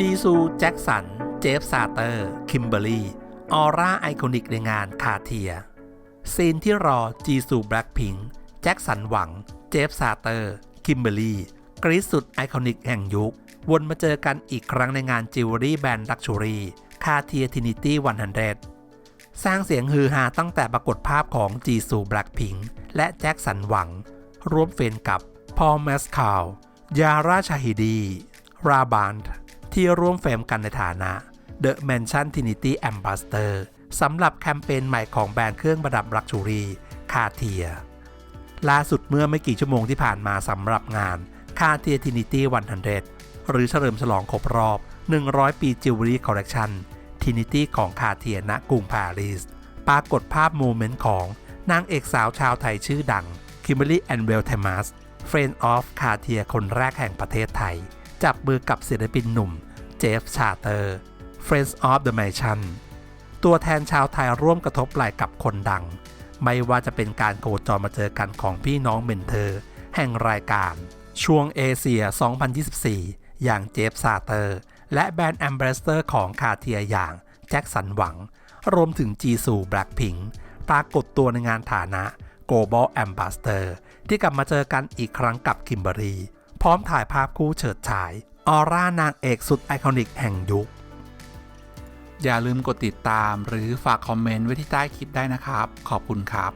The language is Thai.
จีซู แจ็คสัน เจฟซาเตอร์ คิมเบอรี่ ออร่าไอคอนิกในงานคาเทีย ซีนที่รอจีซู แบล็คพิงค์ แจ็คสันหวัง เจฟซาเตอร์ คิมเบอรี่ กรีซสุดไอคอนิกแห่งยุค วนมาเจอกันอีกครั้งในงานจิวเวลรี่แบรนด์ลักชูรี่คาเทียทินิตี้100สร้างเสียงฮือฮาตั้งแต่ปรากฏภาพของจีซูแบล็คพิงค์และแจ็คสันหวัง ร่วมเฟนกับพอลแมสคาลยาราชาฮิดี ราบาน ที่ร่วมเฟรมกันในฐานะ The Mansion Trinity Ambassador สำหรับแคมเปญใหม่ของแบรนด์เครื่องประดับลักชูรี่คาเทียล่าสุดเมื่อไม่กี่ชั่วโมงที่ผ่านมาสำหรับงานคาเทียทินิตี้100หรือเฉลิมฉลองครบรอบ 100 ปีจิวเวลรี่คอลเลกชันทินิตี้ของคาเทียณกรุงปารีส ปรากฏภาพโมเมนต์ของนางเอกสาวชาวไทยชื่อดังคิมเบอรี่แอนเวลเทมัสเฟรนด์ออฟคาเทียคนแรกแห่งประเทศไทย จับมือกับศิลปินหนุ่ม เจฟชาเตอร์ Friends of the Mansion ตัวแทนชาวไทยร่วมกระทบไหล่กับคนดัง ไม่ว่าจะเป็นการโคจรมาเจอกันของพี่น้องเมนเทอร์ แห่งรายการ ช่วงเอเชีย 2024 อย่างเจฟซาเตอร์ และแบรนด์แอมเบสเตอร์ของคาเทียอย่างแจ็คสันหวัง รวมถึงจีซูแบล็คพิงปรากฏตัวในงานฐานะ Global Ambassador ที่กลับมาเจอกันอีกครั้งกับคิมเบอรี พร้อมถ่ายภาพคู่เฉิดฉาย ออร่านางเอกสุดไอคอนิกแห่งยุค อย่าลืมกดติดตามหรือฝากคอมเมนต์ไว้ที่ใต้คลิปได้นะครับ ขอบคุณครับ